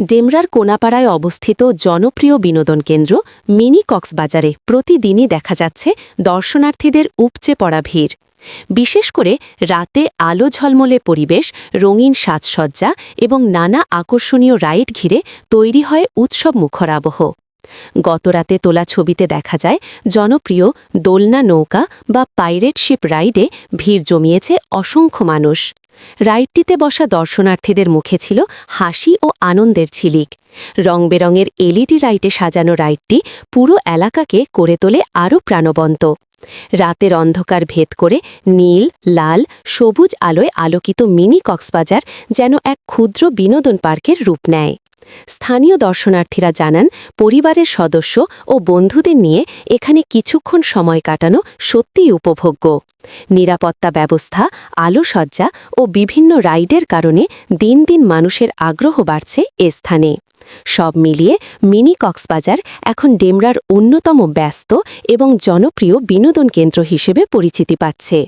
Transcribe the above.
ডেমরার কোনাপাড়ায় অবস্থিত জনপ্রিয় বিনোদন কেন্দ্র মিনি কক্সবাজারে প্রতিদিনই দেখা যাচ্ছে দর্শনার্থীদের উপচে পড়া ভিড়। বিশেষ করে রাতে আলো ঝলমলে পরিবেশ, রঙিন সাজসজ্জা এবং নানা আকর্ষণীয় রাইড ঘিরে তৈরি হয় উৎসব মুখর আবহ। গতরাতে তোলা ছবিতে দেখা যায়, জনপ্রিয় দোলনা নৌকা বা পাইরেট শিপ রাইডে ভিড় জমিয়েছে অসংখ্য মানুষ। রাইডটিতে বসা দর্শনার্থীদের মুখে ছিল হাসি ও আনন্দের ছিলিক রং বেরঙের এলইডি রাইটে সাজানো রাইডটি পুরো এলাকাকে করে তোলে আরও প্রাণবন্ত। রাতের অন্ধকার ভেদ করে নীল, লাল, সবুজ আলোয় আলোকিত মিনি কক্সবাজার যেন এক ক্ষুদ্র বিনোদন পার্কের রূপ নেয়। স্থানীয় দর্শনার্থীরা জানান, পরিবারের সদস্য ও বন্ধুদের নিয়ে এখানে কিছুক্ষণ সময় কাটানো সত্যিই উপভোগ্য। নিরাপত্তা ব্যবস্থা, আলোসজ্জা ও বিভিন্ন রাইডের কারণে দিন দিন মানুষের আগ্রহ বাড়ছে এ স্থানে। সব মিলিয়ে মিনি কক্সবাজার এখন ডেমরার অন্যতম ব্যস্ত এবং জনপ্রিয় বিনোদন কেন্দ্র হিসেবে পরিচিতি পাচ্ছে।